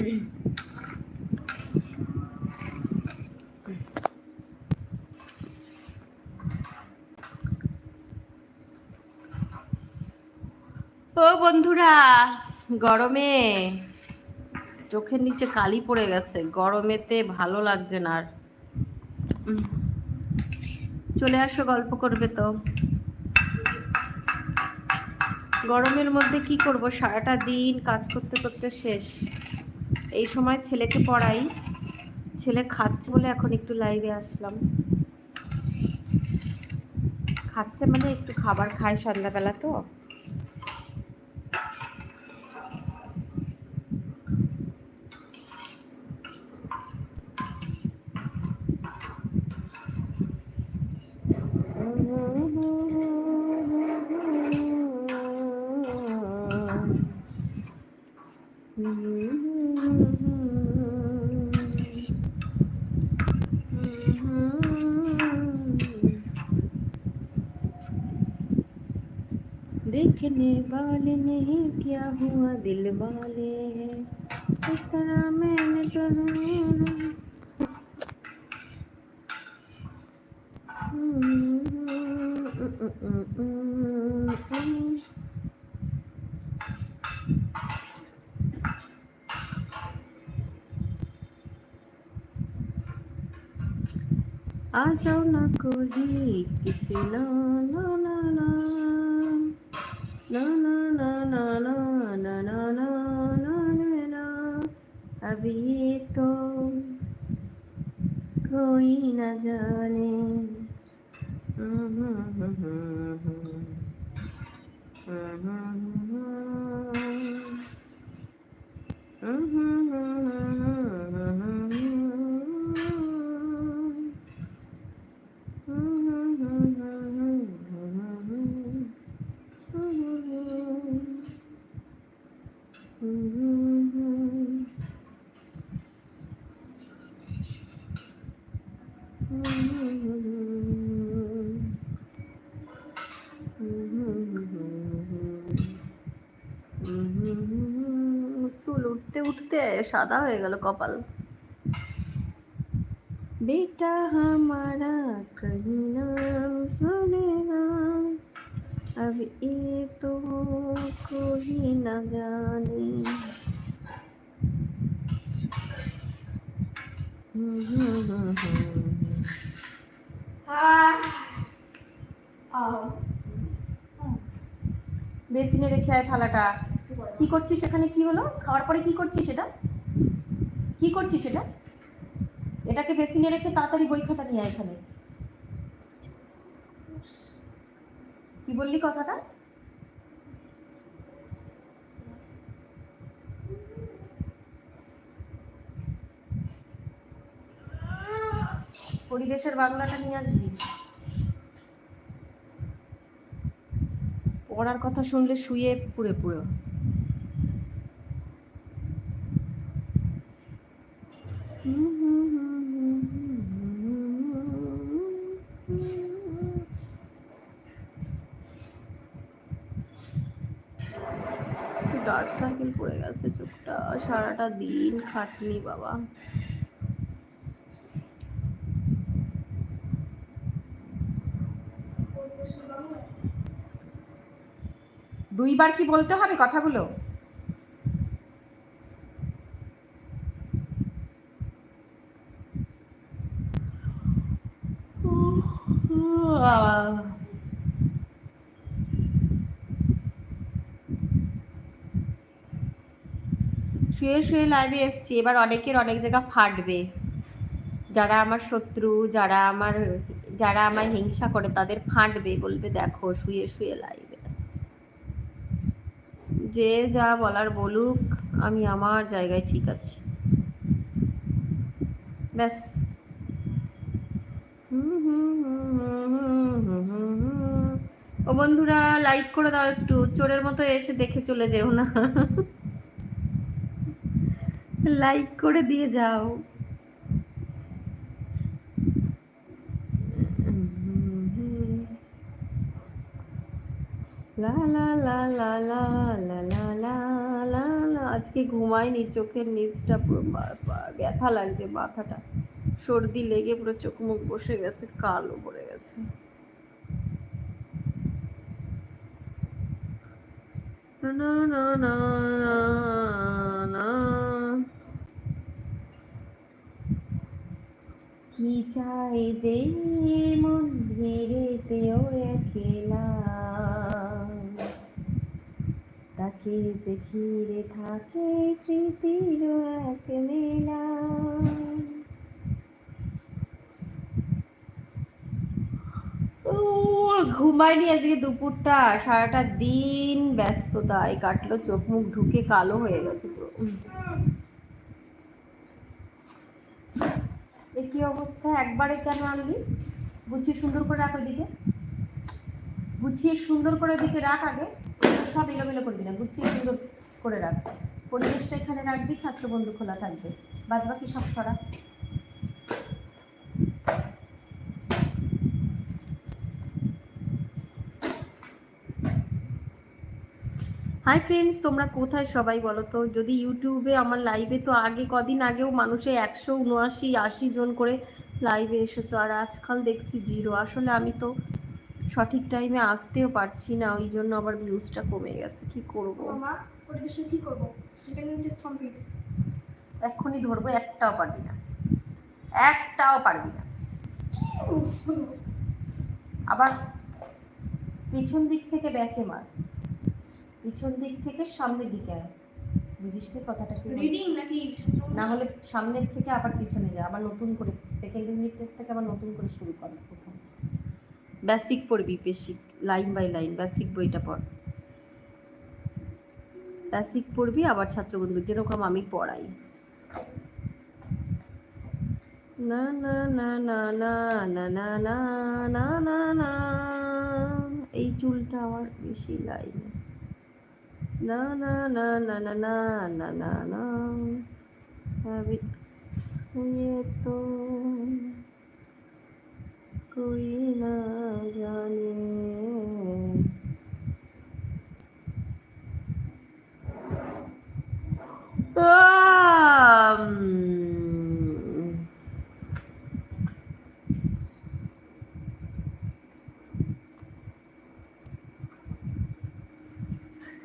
ও বন্ধুরা, গরমে চোখের নিচে কালি পড়ে গেছে। গরমেতে ভালো লাগছে না আর। চলে আসো, গল্প করবে তো। গরমের মধ্যে কি করব? সারাটা দিন কাজ করতে করতে শেষ। এই সময় ছেলেকে পড়াই। ছেলে খাচ্ছে বলে এখন একটু লাইভে আসলাম। খাচ্ছে মানে একটু খাবার খায় সন্ধ্যাবেলা তো। देखने वाले नहीं क्या हुआ दिल वाले हैं। इस तरह मैंने तो आ जाओ ना कोई किसी, ना ना ना ना। अभी तो कोई न जाने উঠতে উঠতে সাদা হয়ে গেল কপাল। বেটা হামারা কহিনা সুনেনা अब ये तो कोई न जाने বেসিনে রেখে আয় থালাটা কি করছিস সেখানে কি হলো খাওয়ার পরে কি করছিস সেটা কি করছিস সেটা এটাকে বেসিনে রেখে তাড়াতাড়ি বই খাতা নিয়ে আয় এখানে কি বললি কথাটা? পরিবেশের বাংলাটা নিয়ে আসবি? পড়ার কথা শুনলে শুয়ে পুরে পুরো ডার্ক সার্কেল পড়ে গেছে চোখটা সারাটা দিন খাটনি বাবা। দুইবার কি বলতে হবে কথাগুলো? শুয়ে শুয়ে লাইভে এসছি। এবার অনেকের অনেক জায়গা ফাটবে। যারা আমার শত্রু, যারা আমার যারা আমার হিংসা করে, তাদের ফাটবে বলবে, দেখো, শুয়ে শুয়ে লাইভে আসছে। যে যা বলার বলুক, আমি আমার জায়গায় ঠিক আছি। ব্যাস। ও বন্ধুরা লাইক করে দাও একটু। চোরের মতো এসে দেখে চলে যেও না। লাইক করে দিয়ে যাও আজকে ঘুমাইনি চোখের নিচটা পুরো ব্যথা লাগছে মাথাটা সর্দি লেগে পুরো চোখ মুখ বসে গেছে কালো পড়ে গেছে না না না না না কি চাই যে মন ভেড়েতেও একলা। তাকে যে ঘিরে থাকে স্মৃতির এক মেলা। ঘুমাইনি আজকে দুপুরটা, সারাটা দিন ব্যস্ততায় কাটলো, চোখ মুখ ঢুকে কালো হয়ে গেছে পুরো। কি অবস্থা? একবারে কেন আনলি? গুছিয়ে সুন্দর করে রাখ ওইদিকে। গুছিয়ে সুন্দর করে দিকে রাখ আগে। সব এলোমেলো করবি না। গুছিয়ে সুন্দর করে রাখ। পরিবেশটা এখানে রাখবি, ছাত্র বন্ধু খোলা থাকবে। বাদ বাকি সব সরা। হাই ফ্রেন্ডস তোমরা কোথায় সবাই বলো তো? যদি ইউটিউবে আমার লাইভে তো আগে কদিন আগেও মানুষে একশো উনআশি আশি জন করে লাইভে এসেছ আর আজকাল দেখছি জিরো আসলে আমি তো সঠিক টাইমে আসতেও পারছি না ওই জন্য আবার ভিউজটা কমে গেছে। কি করব? কি করব? এক্ষুনি ধরবো একটাও পারবি না। একটাও পারবি না। আবার পিছন দিক থেকে ব্যাকে মার। পিছন দিক থেকে সামনের দিকে আয় বুঝিস নি কথাটা? রিডিং নাকি না হলে সামনের থেকে আবার পিছনে যা আবার নতুন করে সেকেন্ড ইউনিট টেস্ট থেকে আবার নতুন করে শুরু কর প্রথম বেসিক পড়বি basic line by line basic বইটা পড় বেসিক পড়বি আবার ছাত্রবন্ধু যেরকম আমি পড়াই না না না না না না না না না না না এই চুলটা আমার বেশি লাইন না না না না না না না না না अभी ये तो कोई ना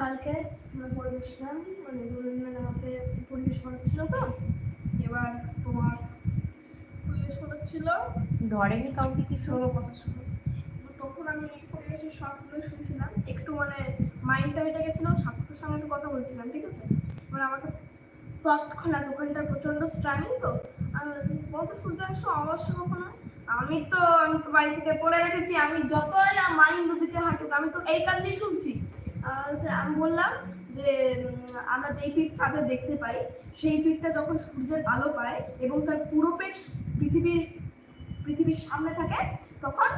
কালকে আমরা পরিবেশলাম মানে মিলে আমাকে পরিবেশ বানাচ্ছিল তো। এবার তোমার পরিবেশ বানাচ্ছিল ধরেনি কাউকে কিছু? কথা শুনো তখন আমি পরিবেশের সবগুলো শুনছিলাম। একটু মানে মাইন্ডটা এটা গেছিলাম সাক্ষীর সঙ্গে একটু কথা বলছিলাম ঠিক আছে? মানে আমাকে তৎক্ষণাৎ ওখানটা প্রচণ্ড স্ট্রাইমিং তো। আর বলতো সূর্যাংশ অবশ্য কখনো? আমি তো আমি তো বাড়ি থেকে পড়ে রেখেছি। আমি যতই মাইন্ড দুদিকে হাঁটুক আমি তো এই কান দিয়ে শুনছি। আমি বললাম যে আমরা যেই পিঠ চাঁদে দেখতে পাই সেই পিঠটা যখন সূর্যের আলো পায় এবং তার পুরো পেট পৃথিবীর পৃথিবীর সামনে থাকে তখন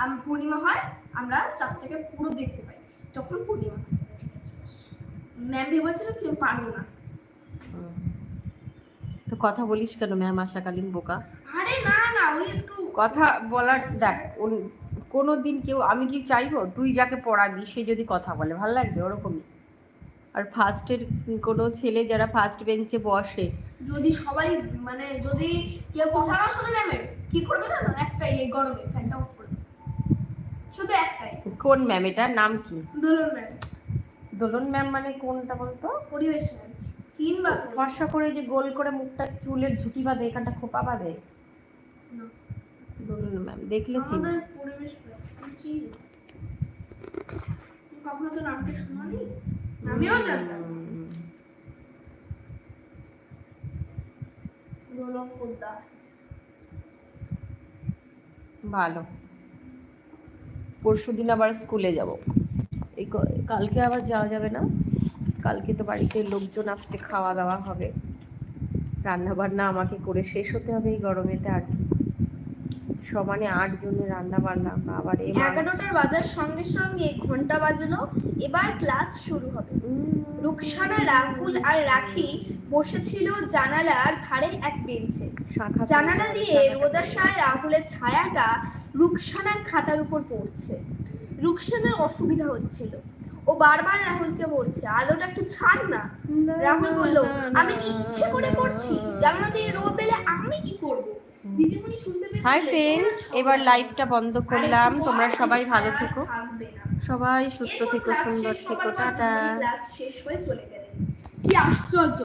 আম, পূর্ণিমা হয় আমরা চাঁদটাকে পুরো দেখতে পাই যখন পূর্ণিমা হয়। ম্যাম ভেবেছিল কি পারব না। তো কথা বলিস কেন ম্যাম আশাকালীন বোকা। আরে না না ওই একটু কথা বলার দেখ কোনো দিন কেউ আমি কি চাইব? তুই যাকে পড়াবি সে যদি কথা বলে ভালো লাগবে ওরকমই। আর ফার্স্টের কোনো ছেলে যারা ফার্স্ট বেঞ্চে বসে যদি সবাই মানে যদি কেউ কথা না শুনে ম্যামের কি করবে না একটাই এই গরমে ফ্যানটা অফ করবে শুধু একটাই। কোন ম্যাম এটার নাম কি? দোলন ম্যাম দোলন ম্যাম মানে কোনটা বলতো? পরিবেশ ম্যাম ফর্সা করে যে গোল করে মুখটা চুলের ঝুটি বাঁধে এখানটা খোপা বাঁধে? না। দোলন ম্যাম দেখলে চিনি। আমাদের পরিবেশ ম্যাম আমি চিনি কখনো তো নামটা শোনানি? আমিও জানতাম। হুম। দোলন পোদ্দার ভালো। পরশু দিন আবার স্কুলে যাব। এই কালকে আবার যাওয়া যাবে না? কালকে তো বাড়িতে লোকজন আসছে খাওয়া দাওয়া হবে। রান্না বান্না আমাকে করে শেষ হতে হবে এই গরমেতে আর কি। সমানে আট জনের রান্না বান্না আবার এগারোটার বাজার সঙ্গে সঙ্গে ঘণ্টা বাজলো এবার ক্লাস শুরু হবে। রুকসানা রাহুল আর রাখি বসেছিল জানালার ধারে এক বেঞ্চে। জানালা দিয়ে রোদাসায় রাহুলের ছায়াটা রুকসানার খাতার উপর পড়ছে। রুকসানার অসুবিধা হচ্ছিল। ও বারবার রাহুলকে বলছে আলোটা একটু ছাড় না। রাহুল বলল আমি কি ইচ্ছে করে করছি? জানালা দিয়ে রোদ দিলে আমি কি করব? হাই ফ্রেন্ডস এবার লাইভটা বন্ধ করলাম। তোমরা সবাই ভালো থেকো। সবাই সুস্থ থেকো, সুন্দর থেকো। টাটা। কি আশ্চর্য।